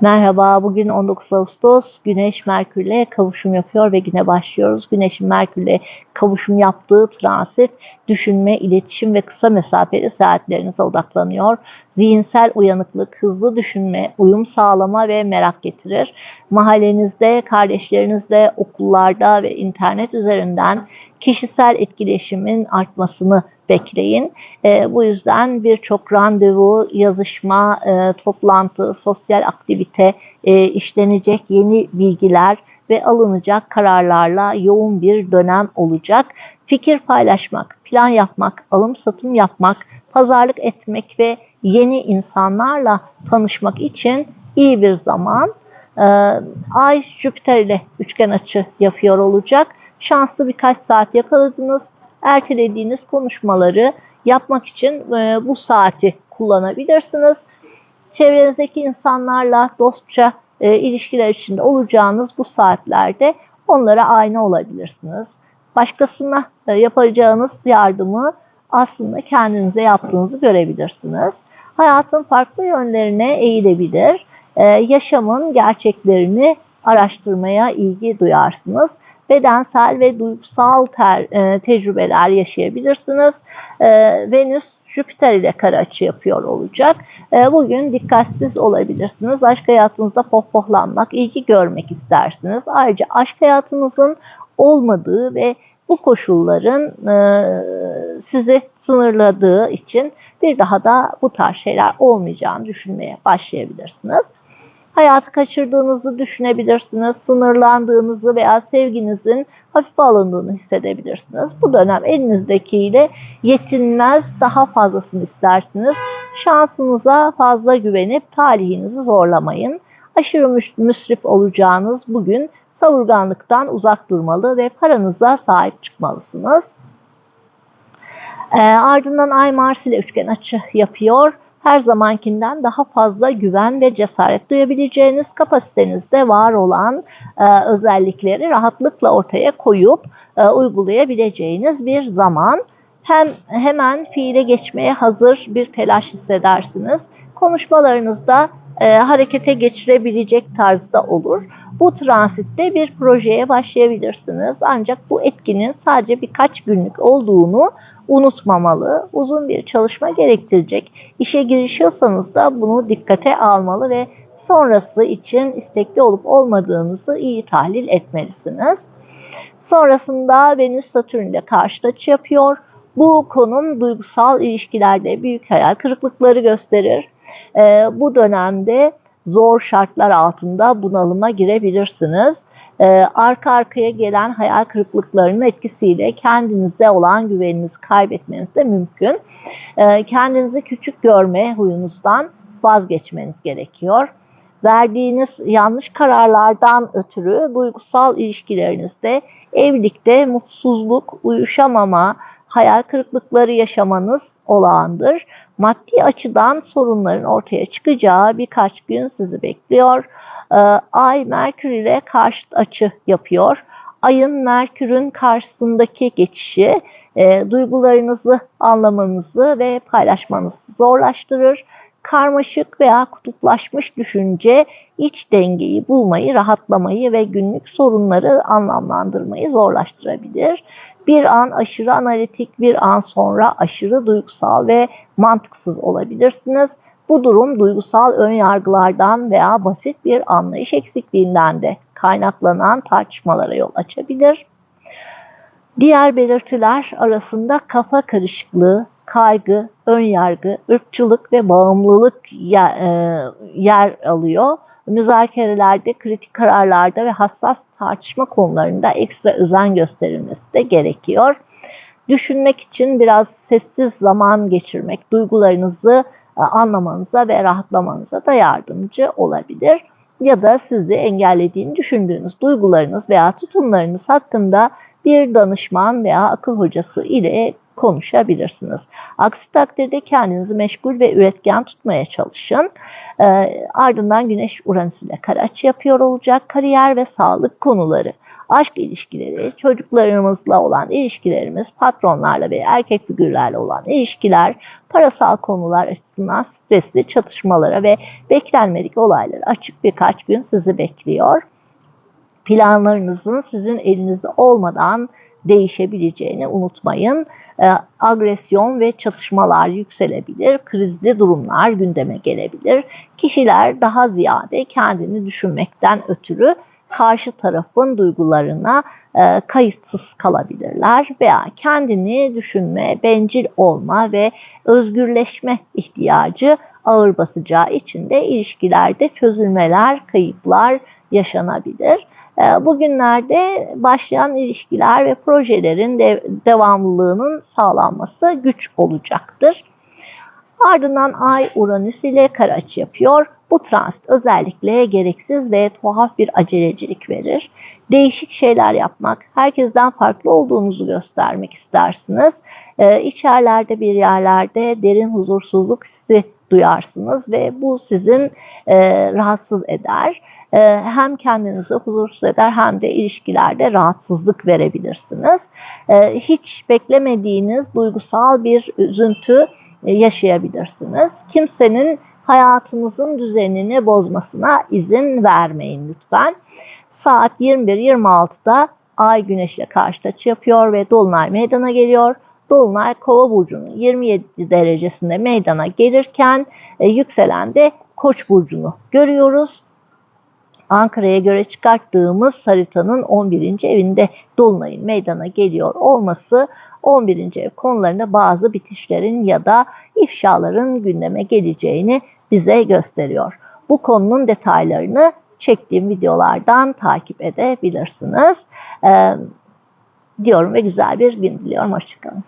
Merhaba, bugün 19 Ağustos. Güneş Merkür'le kavuşum yapıyor ve güne başlıyoruz. Güneşin Merkür'le kavuşum yaptığı transit, düşünme, iletişim ve kısa mesafeli seyahatlerinize odaklanıyor. Zihinsel uyanıklık, hızlı düşünme, uyum sağlama ve merak getirir. Mahallenizde, kardeşlerinizle, okullarda ve internet üzerinden kişisel etkileşimin artmasını bekleyin. E, bu yüzden birçok randevu, yazışma, e, toplantı, sosyal aktivite, e, işlenecek yeni bilgiler ve alınacak kararlarla yoğun bir dönem olacak. Fikir paylaşmak, plan yapmak, alım satım yapmak, pazarlık etmek ve yeni insanlarla tanışmak için iyi bir zaman. E, Ay Jüpiter ile üçgen açı yapıyor olacak. Şanslı birkaç saat yakaladınız ertelediğiniz konuşmaları yapmak için e, bu saati kullanabilirsiniz. Çevrenizdeki insanlarla dostça e, ilişkiler içinde olacağınız bu saatlerde onlara aynı olabilirsiniz. Başkasına e, yapacağınız yardımı aslında kendinize yaptığınızı görebilirsiniz. Hayatın farklı yönlerine eğilebilir. E, yaşamın gerçeklerini araştırmaya ilgi duyarsınız bedensel ve duygusal ter, e, tecrübeler yaşayabilirsiniz. E, Venüs Jüpiter ile kare açı yapıyor olacak. E, bugün dikkatsiz olabilirsiniz. Aşk hayatınızda pohpohlanmak, ilgi görmek istersiniz. Ayrıca aşk hayatınızın olmadığı ve bu koşulların e, sizi sınırladığı için bir daha da bu tarz şeyler olmayacağını düşünmeye başlayabilirsiniz hayatı kaçırdığınızı düşünebilirsiniz. Sınırlandığınızı veya sevginizin hafife alındığını hissedebilirsiniz. Bu dönem elinizdekiyle yetinmez, daha fazlasını istersiniz. Şansınıza fazla güvenip talihinizi zorlamayın. Aşırı müsrif olacağınız bugün savurganlıktan uzak durmalı ve paranıza sahip çıkmalısınız. E, ardından Ay Mars ile üçgen açı yapıyor her zamankinden daha fazla güven ve cesaret duyabileceğiniz kapasitenizde var olan e, özellikleri rahatlıkla ortaya koyup e, uygulayabileceğiniz bir zaman. Hem hemen fiile geçmeye hazır bir telaş hissedersiniz. Konuşmalarınızda e, harekete geçirebilecek tarzda olur. Bu transitte bir projeye başlayabilirsiniz. Ancak bu etkinin sadece birkaç günlük olduğunu unutmamalı. Uzun bir çalışma gerektirecek. İşe girişiyorsanız da bunu dikkate almalı ve sonrası için istekli olup olmadığınızı iyi tahlil etmelisiniz. Sonrasında Venüs Satürn ile karşı açı yapıyor. Bu konum duygusal ilişkilerde büyük hayal kırıklıkları gösterir. Ee, bu dönemde zor şartlar altında bunalıma girebilirsiniz. Ee, arka arkaya gelen hayal kırıklıklarının etkisiyle kendinize olan güveninizi kaybetmeniz de mümkün. Ee, kendinizi küçük görme huyunuzdan vazgeçmeniz gerekiyor. Verdiğiniz yanlış kararlardan ötürü duygusal ilişkilerinizde, evlilikte mutsuzluk, uyuşamama, hayal kırıklıkları yaşamanız olağandır. Maddi açıdan sorunların ortaya çıkacağı birkaç gün sizi bekliyor. Ee, Ay Merkür ile karşıt açı yapıyor. Ayın Merkür'ün karşısındaki geçişi e, duygularınızı anlamanızı ve paylaşmanızı zorlaştırır. Karmaşık veya kutuplaşmış düşünce iç dengeyi bulmayı, rahatlamayı ve günlük sorunları anlamlandırmayı zorlaştırabilir. Bir an aşırı analitik, bir an sonra aşırı duygusal ve mantıksız olabilirsiniz. Bu durum duygusal ön yargılardan veya basit bir anlayış eksikliğinden de kaynaklanan tartışmalara yol açabilir. Diğer belirtiler arasında kafa karışıklığı, kaygı, ön yargı, ırkçılık ve bağımlılık e, yer alıyor. Müzakerelerde, kritik kararlarda ve hassas tartışma konularında ekstra özen gösterilmesi de gerekiyor. Düşünmek için biraz sessiz zaman geçirmek, duygularınızı e, anlamanıza ve rahatlamanıza da yardımcı olabilir. Ya da sizi engellediğini düşündüğünüz duygularınız veya tutumlarınız hakkında bir danışman veya akıl hocası ile konuşabilirsiniz. Aksi takdirde kendinizi meşgul ve üretken tutmaya çalışın. E, ardından Güneş Uranüs ile kare açı yapıyor olacak. Kariyer ve sağlık konuları aşk ilişkileri, çocuklarımızla olan ilişkilerimiz, patronlarla ve erkek figürlerle olan ilişkiler, parasal konular açısından stresli çatışmalara ve beklenmedik olaylara açık birkaç gün sizi bekliyor. Planlarınızın sizin elinizde olmadan değişebileceğini unutmayın. Ee, agresyon ve çatışmalar yükselebilir, krizli durumlar gündeme gelebilir. Kişiler daha ziyade kendini düşünmekten ötürü karşı tarafın duygularına e, kayıtsız kalabilirler veya kendini düşünme, bencil olma ve özgürleşme ihtiyacı ağır basacağı için de ilişkilerde çözülmeler, kayıplar yaşanabilir. E, bugünlerde başlayan ilişkiler ve projelerin de, devamlılığının sağlanması güç olacaktır. Ardından Ay Uranüs ile kare açı yapıyor. Bu transit özellikle gereksiz ve tuhaf bir acelecilik verir. Değişik şeyler yapmak, herkesten farklı olduğunuzu göstermek istersiniz. Ee, içerlerde bir yerlerde derin huzursuzluk hissi duyarsınız ve bu sizin e, rahatsız eder. E, hem kendinizi huzursuz eder hem de ilişkilerde rahatsızlık verebilirsiniz. E, hiç beklemediğiniz duygusal bir üzüntü e, yaşayabilirsiniz. Kimsenin hayatınızın düzenini bozmasına izin vermeyin lütfen. Saat 21.26'da Ay Güneş'le karşı açı yapıyor ve Dolunay meydana geliyor. Dolunay Kova burcunun 27 derecesinde meydana gelirken e, yükselen de Koç burcunu görüyoruz. Ankara'ya göre çıkarttığımız haritanın 11. evinde Dolunay'ın meydana geliyor olması 11. ev konularında bazı bitişlerin ya da ifşaların gündeme geleceğini bize gösteriyor. Bu konunun detaylarını çektiğim videolardan takip edebilirsiniz. Ee, diyorum ve güzel bir gün diliyorum. Hoşçakalın.